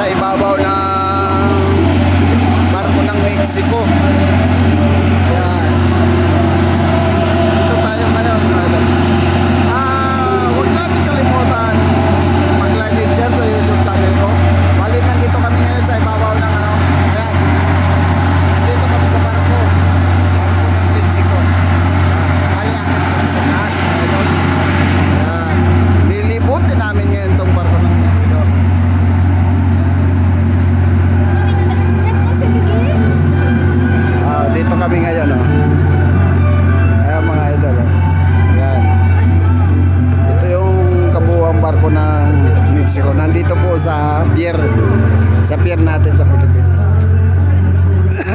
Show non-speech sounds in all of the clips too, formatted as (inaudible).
sa ibabaw ng barko ng Mexico. Yan. Dito tayo ngayon. Ah, huwag natin kalimutan mag-like and sa YouTube channel ko. Bali, nandito kami ngayon sa ibabaw ng ano. Ayan. Dito kami sa barko. Barko ng Mexico. Bali, akit kami sa taas. Ayan. Lilibutin namin ngayon itong barko ng Mexico. Barko ng Mexico. Nandito po sa pier. Sa pier natin sa Pilipinas. (laughs)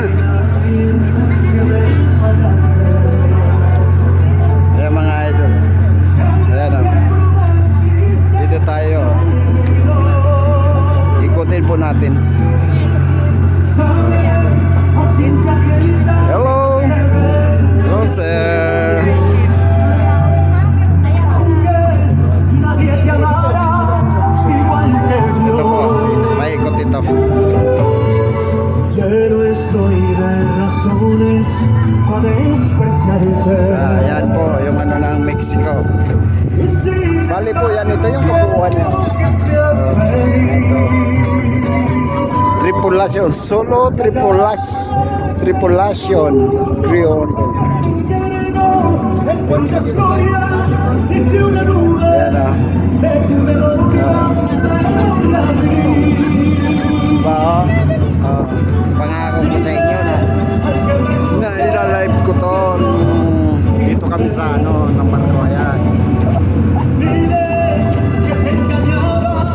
Ayan mga idol. Ayan, oh. Dito tayo. Ikutin po natin. Hello, Ya no estoy de razones para despreciarte. Ah, yan po, yung ano ng Mexico. Bali po yan, ito yung kabuuan niya. Ah, ito. Tripulasyon, solo tripulas, tripulation, crew. En cuánta ko to nung dito kami sa ano ng barko ayan.